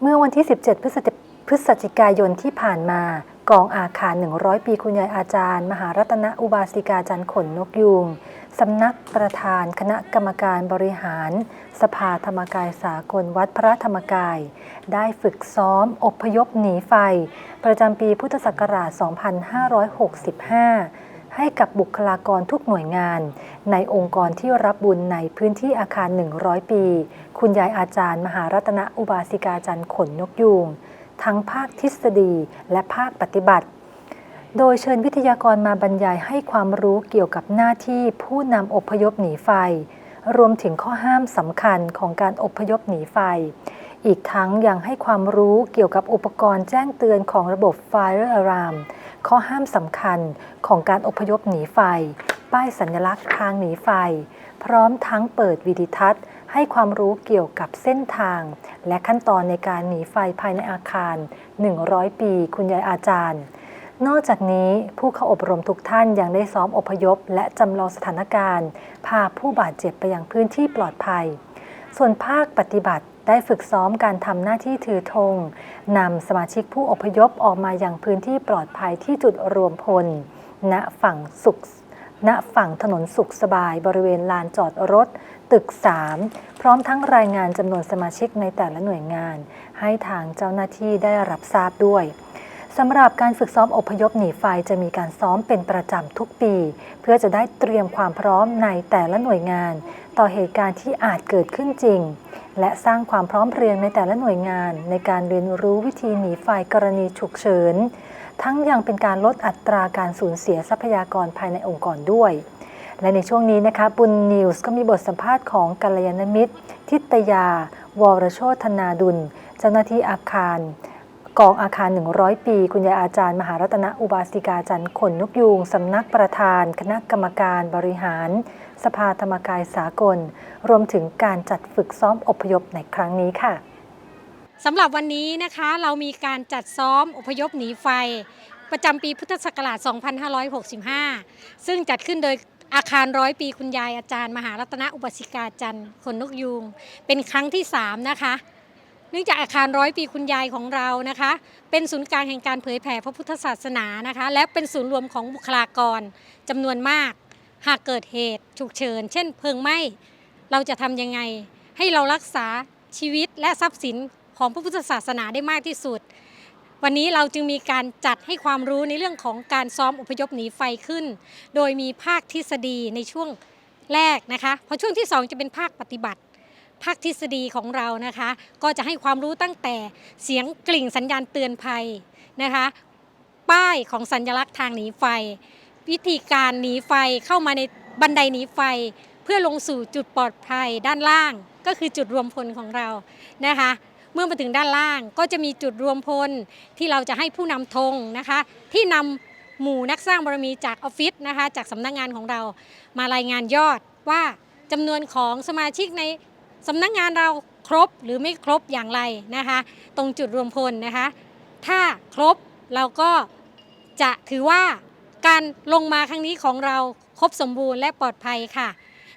เมื่อวันที่ 17พฤศจิพฤศจิกายนที่ผ่านมากองอาคาร 100 ปีคุณยายอาจารย์ มหารัตนอุบาสิกาจันทร์ขนนกยูงสำนักประธานคณะกรรมการบริหาร สภาธรรมกายสากลวัดพระธรรมกาย ได้ฝึกซ้อมอบพยพหนีไฟ ประจำปีพุทธศักราช 2565 ให้กับบุคลากรทุกหน่วยงาน ในองค์กรที่รับบุญในพื้นที่อาคาร 100 ปี คุณยายอาจารย์ มหารัตนอุบาสิกาจันทร์ขนนกยูงทั้งภาคทฤษฎีและภาคปฏิบัติ โดยเชิญวิทยากรมาบรรยายให้ความรู้เกี่ยวกับหน้าที่ผู้นำอพยพหนีไฟ รวมถึงข้อห้ามสำคัญของการอพยพหนีไฟ อีกทั้งยังให้ความรู้เกี่ยวกับอุปกรณ์แจ้งเตือนของระบบ Fire Alarm ข้อห้ามสำคัญของการอพยพหนีไฟ ป้ายสัญลักษณ์ทางหนีไฟ พร้อมทั้งเปิดวิดิทัศน์ ให้ความรู้เกี่ยวกับเส้นทาง และขั้นตอนในการหนีไฟภายในอาคาร 100 ปี คุณยายอาจารย์ นอกจากนี้ผู้เข้าอบรมทุกท่านยังได้ซ้อมอพยพ และจำลองสถานการณ์ พาผู้บาดเจ็บไปยังพื้นที่ปลอดภัย ส่วนภาคปฏิบัติ ได้ฝึกซ้อมการทำหน้าที่ถือธงนำสมาชิกผู้อพยพออกมาอย่างพื้นที่ปลอดภัยที่จุดรวมพล ณฝั่งสุขณฝั่งถนนสุขสบายบริเวณลานจอดรถ ตึก 3 พร้อมทั้งรายงานจำนวนสมาชิกในแต่ละหน่วยงาน ให้ทางเจ้าหน้าที่ได้รับทราบด้วย สำหรับการฝึกซ้อมอพยพหนีไฟจะมีการซ้อมเป็นประจำทุกปี เพื่อจะได้เตรียมความพร้อมในแต่ละหน่วยงาน ต่อเหตุการณ์ที่อาจเกิดขึ้นจริง และสร้างความพร้อมเพรียงในแต่ละหน่วยงาน ในการเรียนรู้วิธีหนีไฟกรณีฉุกเฉิน ทั้งยังเป็นการลดอัตราการสูญเสียทรัพยากรภายในองค์กรด้วย และในช่วงนี้นะคะบุญนิวส์ก็มีบทสัมภาษณ์ของกัลยาณมิตร ทิตยา วรโชธนาดุล เจ้าหน้าที่อาคาร กองอาคาร 100 ปี คุณยายอาจารย์ มหารัตนอุบาสิกาจันทร์ขนนกยูงสำนักประธาน คณะกรรมการบริหาร สภาธรรมกายสากล รวมถึงการจัดฝึกซ้อมอพยพในครั้งนี้ค่ะสำหรับวันนี้นะคะเรามีการจัดซ้อมอพยพหนีไฟ ประจำปีพุทธศักราช 2565 ซึ่งจัดขึ้นโดยอาคารร้อยปีคุณยายอาจารย์ มหารัตนอุบาสิกาจันทร์ขนนกยูงเป็นครั้งที่ 3 นะคะ นื่องจากอาคารร้อยปีคุณยายของเรานะคะ เป็นศูนย์กลางแห่งการเผยแผ่พระพุทธศาสนานะคะ และเป็นศูนย์รวมของบุคลากรจำนวนมาก หากเกิดเหตุฉุกเฉิน เช่น เพลิงไหม้เราจะทำยังไง ให้เรารักษาชีวิตและทรัพย์สินของพระพุทธศาสนาได้มากที่สุด วันนี้เราจึงมีการจัดให้ความรู้ในเรื่องของการซ้อมอพยพหนีไฟขึ้น โดยมีภาคทฤษฎีในช่วงแรกนะคะ พอช่วงที่ 2 จะเป็นภาคปฏิบัติ ภาคทฤษฎีของเรานะคะ ก็จะให้ความรู้ตั้งแต่เสียงกลิ่งสัญญาณเตือนภัยนะคะ ป้ายของสัญลักษณ์ทางหนีไฟ วิธีการหนีไฟเข้ามาในบันไดหนีไฟ เพื่อลงสู่จุดปลอดภัยด้านล่าง ก็คือจุดรวมพลของเรานะคะ เมื่อมาถึงด้านล่างก็จะมีจุดรวมพลที่เราจะให้ผู้นำธงนะคะ ที่นำหมู่นักสร้างบารมีจากออฟฟิศนะคะ จากสำนักงานของเรา มารายงานยอดว่าจำนวนของสมาชิกใน สำนักงานเราครบหรือไม่ครบอย่างไรนะคะ ตรงจุดรวมพลนะคะ ถ้าครบเราก็จะถือว่าการลงมาครั้งนี้ของเราครบสมบูรณ์และปลอดภัยค่ะ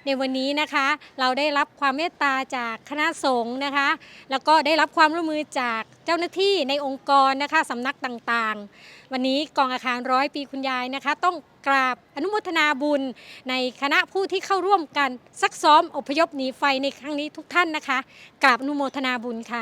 ในวันนี้นะคะ เราได้รับความเมตตาจากคณะสงฆ์นะคะ แล้วก็ได้รับความร่วมมือจากเจ้าหน้าที่ในองค์กรนะคะสำนักต่างๆ วันนี้กองอาคารร้อยปีคุณยายนะคะ ต้องกราบอนุโมทนาบุญ ในคณะผู้ที่เข้าร่วมกันซักซ้อมอพยพหนีไฟในครั้งนี้ทุกท่านนะคะกราบอนุโมทนาบุญค่ะ